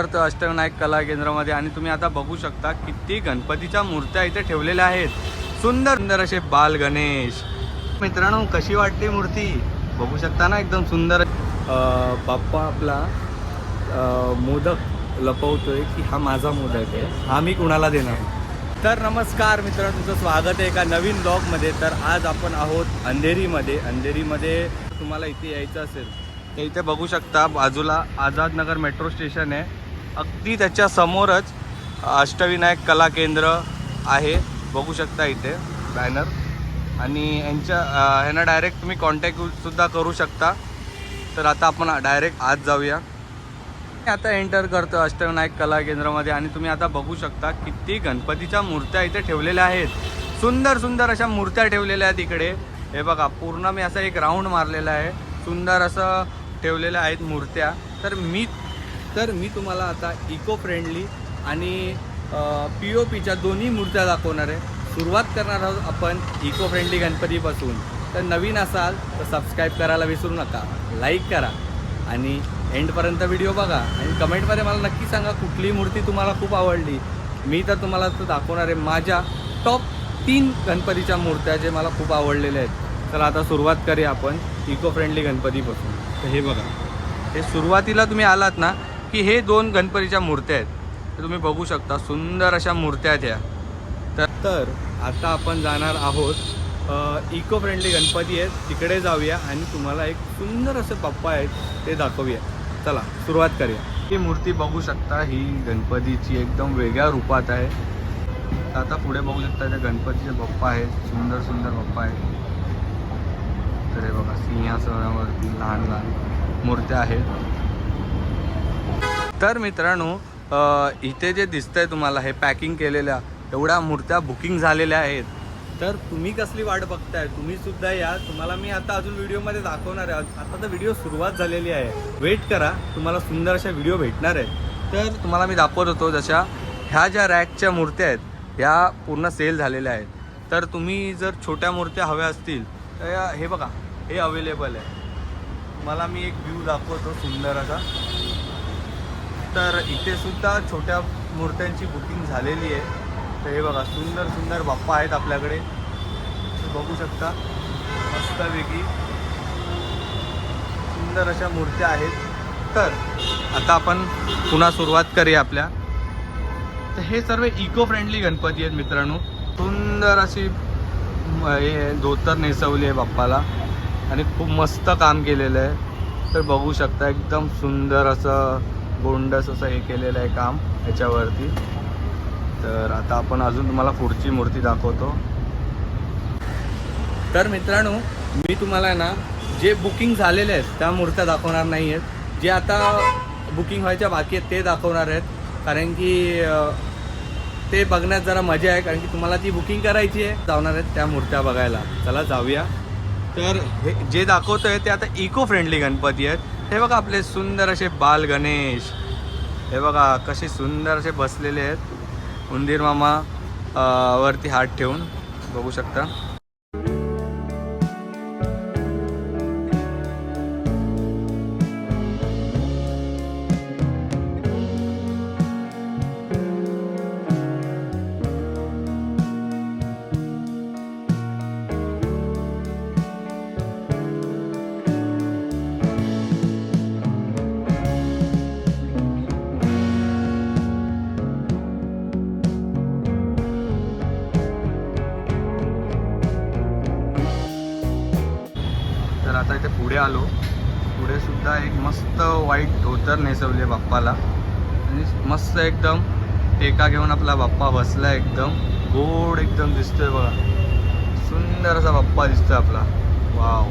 करतो अष्टविनायक कला केंद्रामध्ये आणि तुम्ही आता बघू शकता किती गणपतीच्या मूर्त्या इथे ठेवलेल्या आहेत. सुंदर सुंदर असे बाल गणेश. मित्रांनो कशी वाटते मूर्ती? बघू शकता ना एकदम सुंदर. बाप्पा आपला मोदक लपवतोय की हा माझा मोदक आहे. हा मी कुणाला देणार? तर नमस्कार मित्रांनो तुमचं स्वागत आहे एका नवीन ब्लॉगमध्ये. तर आज आपण आहोत अंधेरीमध्ये. अंधेरीमध्ये तुम्हाला इथे यायचं असेल. तर इथे बघू शकता बाजूला आझादनगर मेट्रो स्टेशन आहे. अगदी त्याच्या समोरच अष्टविनायक कला केंद्र आहे. बघू शकता इथे बॅनर आणि यांच्या ह्यांना डायरेक्ट तुम्ही कॉन्टॅक्टसुद्धा करू शकता. तर आता आपण डायरेक्ट आज जाऊया. मी आता एंटर करतो अष्टविनायक कला केंद्रामध्ये आणि तुम्ही आता बघू शकता किती गणपतीच्या मूर्त्या इथे ठेवलेल्या आहेत. सुंदर सुंदर अशा मूर्त्या ठेवलेल्या आहेत इकडे. हे बघा पूर्ण मी असा एक राऊंड मारलेला आहे. सुंदर असं ठेवलेल्या आहेत मूर्त्या. तर मी तर मी तुम्हाला आता इको फ्रेंडली आणि पी ओ पीच्या दोन्ही मूर्त्या दाखवणार आहे. सुरुवात करणार आहोत आपण इको फ्रेंडली गणपतीपासून. तर नवीन असाल तर सबस्क्राईब करायला विसरू नका. लाईक करा. आणि एंडपर्यंत व्हिडिओ बघा. आणि कमेंटमध्ये मला नक्की सांगा कुठली मूर्ती तुम्हाला खूप आवडली. मी तर तुम्हाला तो दाखवणार आहे माझ्या टॉप तीन गणपतीच्या मूर्त्या जे मला खूप आवडलेल्या आहेत. चला आता सुरुवात करूया आपण इको फ्रेंडली गणपतीपासून. तर हे बघा. हे सुरुवातीला तुम्ही आलात ना की हे दोन गणपतीच्या मूर्त्या आहेत. तर तुम्ही बघू शकता सुंदर अशा मूर्त्या आहेत तर तर आता आपण जाणार आहोत इको फ्रेंडली गणपती आहेत. तिकडे जाऊया आणि तुम्हाला एक सुंदर असं पप्पा आहेत ते दाखवूया. चला सुरुवात करूया. ही मूर्ती बघू शकता ही गणपतीची एकदम वेगळ्या रूपात आहे. आता पुढे बघू शकता त्या गणपतीचे बाप्पा आहेत. सुंदर सुंदर बाप्पा आहेत. तर हे बघा सिंहासनावरती लहान लहान मूर्त्या आहेत. तर मित्रांनो इथे जे दिसतंय तुम्हाला हे पॅकिंग केलेल्या एवढ्या मूर्त्या बुकिंग झालेल्या आहेत. तर तुम्ही कसली वाट बघताय? तुम्ही सुद्धा या. तुम्हाला मी आता अजून व्हिडिओमध्ये दाखवणार आहे. आता तर व्हिडिओ सुरुवात झालेली आहे. वेट करा. तुम्हाला सुंदर अशा व्हिडिओ भेटणार आहेत. तर तुम्हाला मी दाखवत होतो जशा ह्या ज्या रॅकच्या मूर्त्या आहेत ह्या पूर्ण सेल झालेल्या आहेत. तर तुम्ही जर छोट्या मूर्त्या हव्या असतील तर हे बघा हे अवेलेबल आहे. मला मी एक व्ह्यू दाखवतो सुंदर असा. तर इथे सुद्धा छोट्या मूर्त्यांची बुकिंग झालेली आहे. तर हे बघा सुंदर सुंदर बाप्पा आहेत आपल्याकडे. तुम्ही बघू शकता. मस्तपैकी सुंदर अशा मूर्त्या आहेत. तर आता आपण पुन्हा सुरुवात करूया आपल्या. तर हे सर्व इको फ्रेंडली गणपती आहेत मित्रांनो. सुंदर अशी हे धोतर नेसवली आहे बाप्पाला. आणि खूप मस्त काम केलेलं आहे. तर बघू शकता एकदम सुंदर असं गोंडस असं हे केलेलं आहे काम याच्यावरती. तर आता आपण अजून तुम्हाला पुढची मूर्ती दाखवतो. तर मित्रांनो मी तुम्हाला ना जे बुकिंग झालेले आहेत त्या मूर्त्या दाखवणार नाही आहेत जे आता बुकिंग व्हायच्या बाकी आहेत ते दाखवणार आहेत. कारण की ते बघण्यात जरा मजा आहे कारण की तुम्हाला ती बुकिंग करायची आहे. जाणार आहेत त्या मूर्त्या बघायला. चला जाऊया. तर हे जे दाखवतोय ते आता इको फ्रेंडली गणपती आहेत. हे बघा आपले सुंदर असे बाल गणेश. हे बघा कसे सुंदर असे बसलेले आहेत. उंदीर मामा वरती हात ठेवून बघू शकता. आलो. पुढे सुद्धा एक मस्त वाईट धोतर नेसवले बाप्पाला. आणि मस्त एकदम टेका घेऊन आपला बाप्पा बसला एकदम. गोड एकदम दिसतोय बघा. सुंदर असा बाप्पा दिसतोय आपला. वाव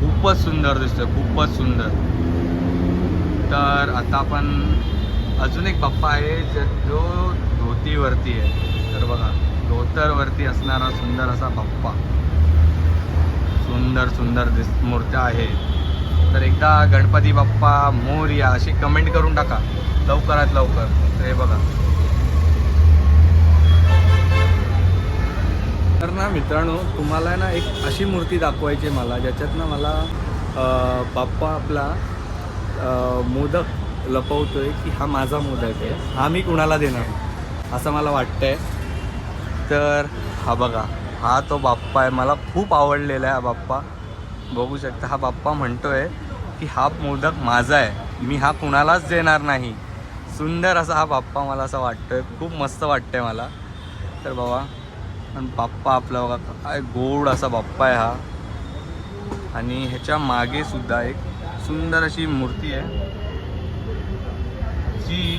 खूपच सुंदर दिसतोय खूपच सुंदर. तर आता आपण अजून एक बाप्पा आहे ज- जो धोतीवरती आहे. तर बघा धोतरवरती असणारा सुंदर असा बाप्पा. सुंदर सुंदर दिस मूर्त्या आहेत. तर एकदा गणपती बाप्पा मोर्या अशी कमेंट करून टाका. लवकरात लवकर. तर हे बघा. तर ना मित्रांनो तुम्हाला ना एक अशी मूर्ती दाखवायची आहे मला ज्याच्यात ना मला बाप्पा आपला मोदक लपवतोय की हा माझा मोदक आहे. हा मी कुणाला देणार? असं मला वाटतंय. तर हा बघा. हा तो बाप्पा आहे. मला खूप आवडलेला आहे हा बाप्पा. बघू शकता हा बाप्पा म्हणतोय की हा मोदक माझा आहे. मी हा कुणालाच देणार नाही. सुंदर असा हा बाप्पा मला असं वाटतोय. खूप मस्त वाटतंय मला. तर बाबा आणि बाप्पा आपला बघा काय गोड असा बाप्पा आहे हा. आणि ह्याच्या मागे सुद्धा एक सुंदर अशी मूर्ती आहे. जी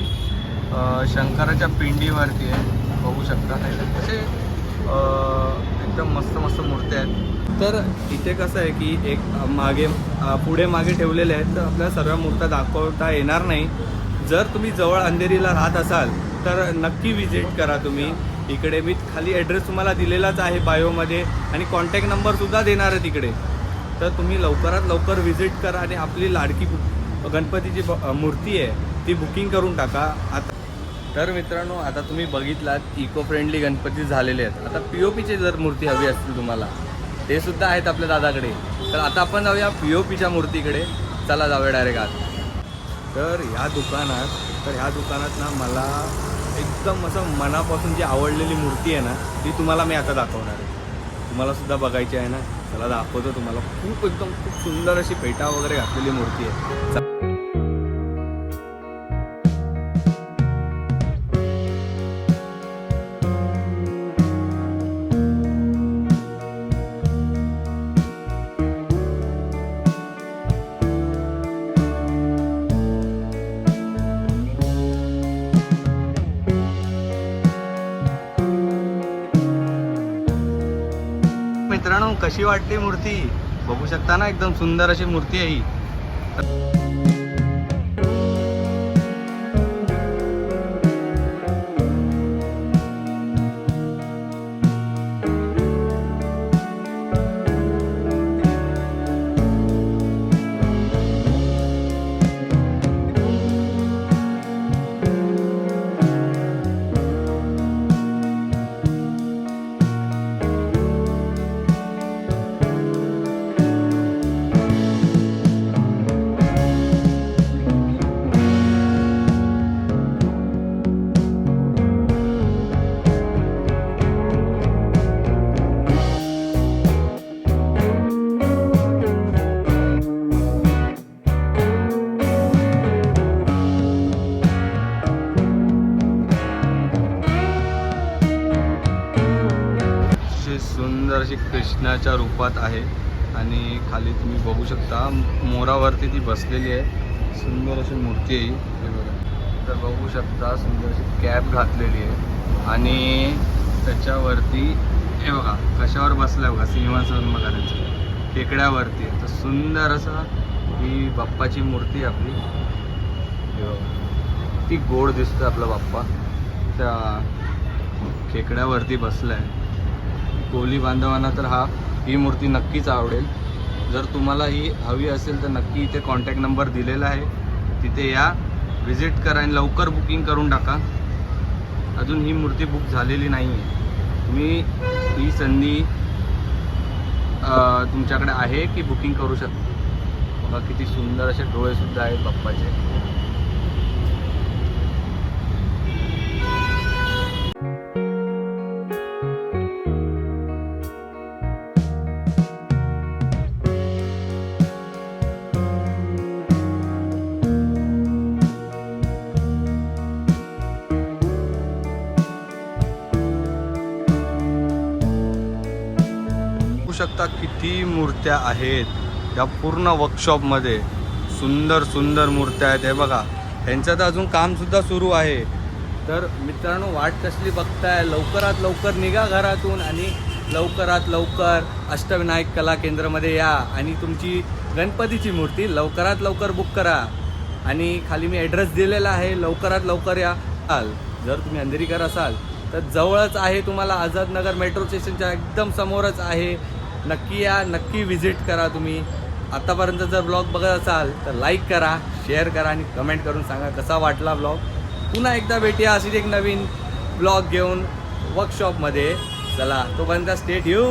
शंकराच्या पिंडीवरती आहे. बघू शकता. असे एकदम मस्त मस्त मूर्त्या आहेत. तर इथे कसं आहे की एक मागे पुढे मागे ठेवलेले आहेत तर आपल्याला सर्व मूर्त्या दाखवता येणार नाही. जर तुम्ही जवळ अंधेरीला राहत असाल तर नक्की विजिट करा तुम्ही. इकडे मी खाली ॲड्रेस तुम्हाला दिलेलाच आहे बायोमध्ये आणि कॉन्टॅक्ट नंबरसुद्धा देणार आहे तिकडे. तर तुम्ही लवकरात लवकर व्हिजिट करा आणि आपली लाडकी गणपतीची ब- मूर्ती आहे ती बुकिंग करून टाका. आता तर मित्रांनो आता तुम्ही बघितलात इको फ्रेंडली गणपती झालेले आहेत. आता पी ओ पीचे जर मूर्ती हवी असतील तुम्हाला ते सुद्धा आहेत आपल्या दादाकडे. तर आता आपण जाऊया पी ओ पीच्या मूर्तीकडे. चला जाऊया डायरेक्ट आज तर ह्या दुकानात तर ह्या दुकानात ना मला एकदम असं मनापासून जी आवडलेली मूर्ती आहे ना ती तुम्हाला मी आता दाखवणार आहे. तुम्हाला सुद्धा बघायची आहे ना. चला दाखवतो तुम्हाला. खूप एकदम खूप सुंदर अशी पेटा वगैरे घातलेली मूर्ती आहे. मित्रांनो कशी वाटते मूर्ती? बघू शकता ना एकदम सुंदर अशी मूर्ती आहे ही. कृष्णाच्या रूपात आहे. आणि खाली तुम्ही बघू शकता मोरावरती ती बसलेली आहे. सुंदर अशी मूर्ती आहे ही. हे बघा. तर बघू शकता सुंदर अशी कॅप घातलेली आहे. आणि त्याच्यावरती हे बघा कशावर बसलाय बघा सिंहासन बघा त्यांचं. टेकड्यावरती तर सुंदर असं ही बाप्पाची मूर्ती आहे आपली. हे बघा. ती गोड दिसतं आपला बाप्पा. त्या खेकड्यावरती बसलाय. कोहली बांधवांना तर हा ही मूर्ती नक्कीच आवडेल. जर तुम्हाला ही हवी असेल तर नक्की इथे कॉन्टॅक्ट नंबर दिलेला आहे. तिथे या. व्हिजिट करा आणि लवकर बुकिंग करून टाका. अजून ही मूर्ती बुक झालेली नाही आहे तुम्ही ही संधी तुमच्याकडे आहे की बुकिंग करू शकता? बघा किती सुंदर असे डोळेसुद्धा आहेत बाप्पाचे. शकता किती मूर्त्या आहेत? या पूर्ण वर्कशॉपमध्ये सुंदर सुंदर मूर्त्या आहेत. हे बघा यांचं तर अजून कामसुद्धा सुरू आहे. तर मित्रांनो वाट कसली बघताय? लवकरात लवकर निघा घरातून आणि लवकरात लवकर अष्टविनायक कला केंद्रामध्ये या. आणि तुमची गणपतीची मूर्ती लवकरात लवकर बुक करा. आणि खाली मी ॲड्रेस दिलेला आहे. लवकरात लवकर या. चाल जर तुम्ही अंधेरीकर असाल तर जवळच आहे तुम्हाला आझादनगर मेट्रो स्टेशनच्या एकदम समोरच आहे. नक्की या नक्की व्हिजिट करा तुम्ही. आतापर्यंत जर ब्लॉग बघत असाल तर लाईक करा शेअर करा आणि कमेंट करून सांगा कसा वाटला ब्लॉग पुन्हा एकदा भेटूया अशीच एक नवीन ब्लॉग घेऊन वर्कशॉपमध्ये चला तोपर्यंत स्टेट यू